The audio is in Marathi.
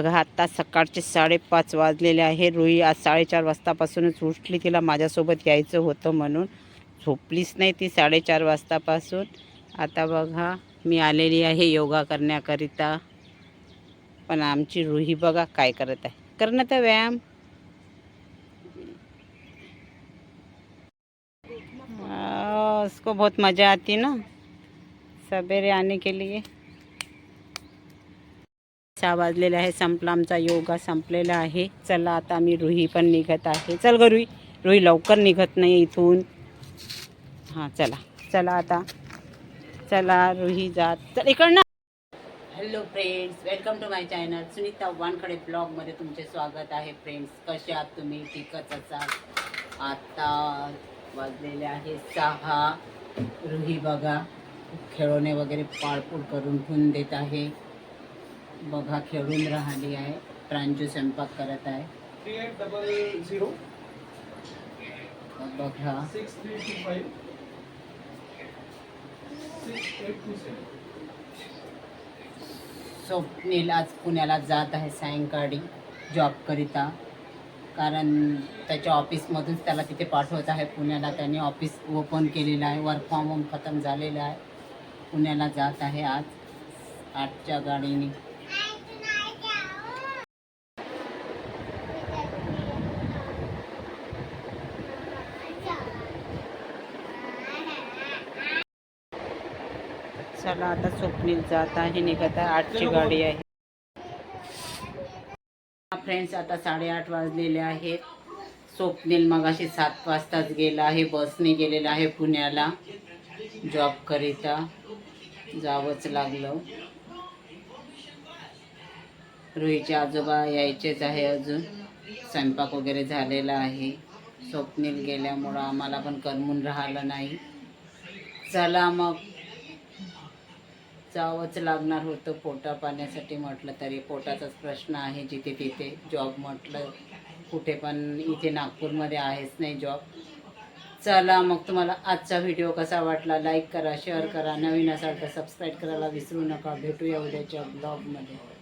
बघा आत्ता सकाळचे साडेपाच वाजलेले आहे. रुई आज साडेचार वाजतापासूनच उठली. तिला माझ्यासोबत यायचं होतं म्हणून. झोपलीच नाही ती साडेचार वाजतापासून. आता बघा मी आलेली आहे योगा करण्याकरिता. पण आमची रुही बघा काय करत आहे. करणं तर व्यायाम. उसको बहुत मज़ा आती ना. सवेरे आने के लिए. सहा वाजलेला आहे संपला आमचा योगा संपलेला आहे. चला आता आम्ही रुही पण निघत आहे. चल ग रुही. रुही लवकर निघत नाही इथून. हां चला. चला आता. चला रुही जात. चल इकडनं. Hello friends welcome to my channel Sunita Wankhade ब्लॉगमध्ये तुमचे स्वागत आहे फ्रेंड्स कसे आहात तुम्ही? ठीकच असाल? आता वाजलेले आहे सहा. रुही बघा. खेळवणे वगैरे पाळपूळ करून ठेवून देत आहे. बघा खेळून राहिली आहे. प्रांजू स्वयंपाक करत आहे. थ्री एट डबल झिरो बघा. Six three two five six eight two seven Swapnil आज पुण्याला जात आहे सायंकाळी जॉबकरिता कारण त्याच्या ऑफिसमधूनच त्याला तिथे पाठवत आहे पुण्याला. त्याने ऑफिस ओपन केलेलं आहे. वर्क फ्रॉम होम खतम झालेलं आहे. पुण्याला जात आहे आज. आठच्या गाडीने. चला आता स्वप्नील जात आहे निघत आहे आठची गाडी आहे. फ्रेंड्स आता साडेआठ वाजलेले आहेत. स्वप्नील मगाशी सात वाजताच गेला आहे बसने गेलेला आहे पुण्याला. जॉब करिता जावंच लागलं. रुईचे आजोबा यायचेच आहे अजून. स्वयंपाक वगैरे झालेला आहे. स्वप्नील गेल्यामुळं आम्हाला पण करमून राहिलं नाही. चला मग. जावंच लागणार होतं पोटा पाण्यासाठी म्हटलं तरी. पोटाचाच प्रश्न आहे जिथे तिथे जॉब म्हटलं. कुठे पण इथे नागपूरमध्ये आहेच नाही जॉब. चला मग तुम्हाला आजचा व्हिडिओ कसा वाटला? लाईक करा शेअर करा. नवीन असाल तर सबस्क्राईब करायला विसरू नका. भेटूया उद्याच्या ब्लॉगमध्ये.